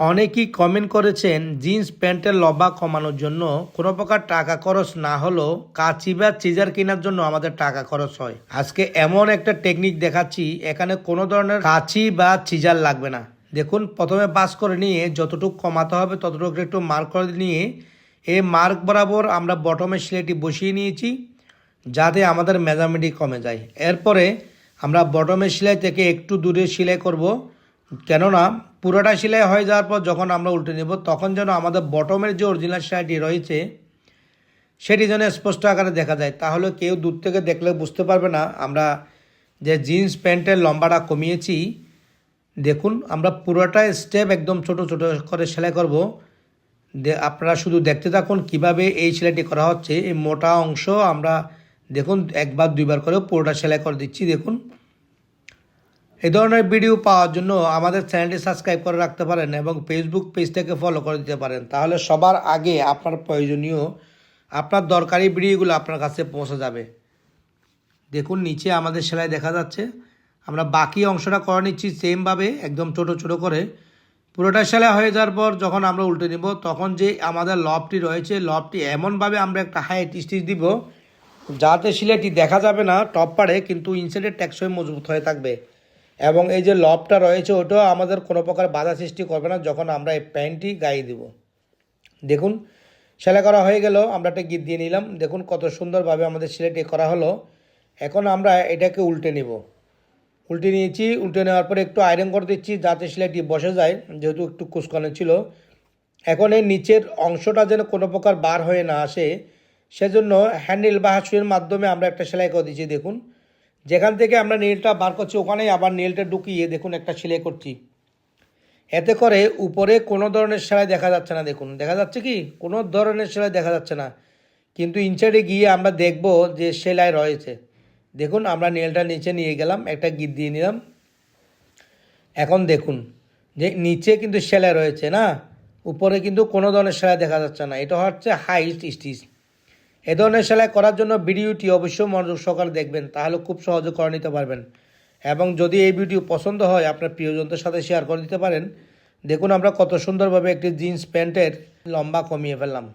অনেকেই কমেন্ট করেছেন, জিন্স প্যান্টের লম্বা কমানোর জন্য কোনো প্রকার টাকা খরচ না হলেও কাচি বা চিজার কেনার জন্য আমাদের টাকা খরচ হয়। আজকে এমন একটা টেকনিক দেখাচ্ছি, এখানে কোনো ধরনের কাচি বা চিজার লাগবে না। দেখুন, প্রথমে বাস করে নিয়ে যতটুকু কমাতে হবে, ততটুকু একটু মার্ক করে নিয়ে এই মার্ক বরাবর আমরা বটমের সিলাইটি বসিয়ে নিয়েছি, যাতে আমাদের মেজারমেন্টই কমে যায়। এরপরে আমরা বটমের সেলাই থেকে একটু দূরে সেলাই করব। কেননা পুরোটা সেলাই হয়ে যাওয়ার পর যখন আমরা উল্টে নেব, তখন যেন আমাদের বটমের যে অরিজিনাল সেলাইটি রয়েছে, সেটি যেন স্পষ্ট আকারে দেখা যায়। তাহলে কেউ দূর থেকে দেখলে বুঝতে পারবে না, আমরা যে জিন্স প্যান্টের লম্বাটা কমিয়েছি, দেখুন, আমরা পুরোটা স্টেপ একদম ছোট ছোট করে সেলাই করব। আপনারা শুধু দেখতে থাকুন কীভাবে এই সেলাইটি করা হচ্ছে। এই মোটা অংশ আমরা, দেখুন, একবার দুইবার করে পুরোটা সেলাই করে দিচ্ছি, দেখুন। এই ধরনের ভিডিও পাওয়ার জন্য আমাদের চ্যানেলটি সাবস্ক্রাইব করে রাখতে পারেন এবং ফেসবুক পেজটাকে ফলো করে দিতে পারেন। তাহলে সবার আগে আপনার প্রয়োজনীয়, আপনার দরকারি ভিডিওগুলো আপনার কাছে পৌঁছে যাবে। দেখুন, নিচে আমাদের সেলাই দেখা যাচ্ছে। আমরা বাকি অংশটা করে নিচ্ছি সেমভাবে একদম ছোট ছোট করে। পুরোটা সেলাই হয়ে যাওয়ার পর যখন আমরা উল্টে নিব, তখন যে আমাদের লবটি রয়েছে, লবটি এমনভাবে আমরা একটা হাইট স্টিচ দিব, যাতে সিলাইটি দেখা যাবে না টপ পাড়ে, কিন্তু ইনসাইডের ট্যাক্সই মজবুত হয়ে থাকবে। এবং এই যে লবটা রয়েছে, ওটাও আমাদের কোনো প্রকার বাধা সৃষ্টি করবে না যখন আমরা এই প্যান্টটি গায়ে দিব। দেখুন, সেলাই করা হয়ে গেল, আমরা একটা গিট দিয়ে নিলাম। দেখুন কত সুন্দরভাবে আমাদের সেলাইটি করা হলো। এখন আমরা এটাকে উল্টে নিব। উল্টে নিয়েছি, উল্টে নেওয়ার পরে একটু আয়রন করে দিচ্ছি যাতে সেলাইটি বসে যায়, যেহেতু একটু কুচকানো ছিল। এখন এই নিচের অংশটা যেন কোনো প্রকার বার হয়ে না আসে, সেজন্য হ্যান্ডেল বা হাসুয়ের মাধ্যমে আমরা একটা সেলাই করে দিচ্ছি, দেখুন। যেখান থেকে আমরা নীলটা বার করছি, ওখানেই আবার নীলটা ঢুকিয়ে দেখুন একটা সেলাই করছি। এতে করে উপরে কোনো ধরনের সেলাই দেখা যাচ্ছে না, দেখুন। দেখা যাচ্ছে কি? কোনো ধরনের সেলাই দেখা যাচ্ছে না। কিন্তু ইনসাইডে গিয়ে আমরা দেখব যে সেলাই রয়েছে। দেখুন, আমরা নীলটা নিচে নিয়ে গেলাম, একটা গিট দিয়ে নিলাম। এখন দেখুন, যে নিচে কিন্তু সেলাই রয়েছে না? উপরে কিন্তু কোনো ধরনের সেলাই দেখা যাচ্ছে না। এটা হচ্ছে হাইস্ট স্টিচ এ ধরনের সেলাই করার জন্য ভিডিওটি অবশ্যই মনোযোগ সহকারে দেখবেন, তাহলে খুব সহজে করে নিতে পারবেন। এবং যদি এই ভিডিও পছন্দ হয়, আপনার প্রিয়জনদের সাথে শেয়ার করে দিতে পারেন। দেখুন আমরা কত সুন্দরভাবে একটি জিন্স প্যান্টের লম্বা কমিয়ে ফেললাম।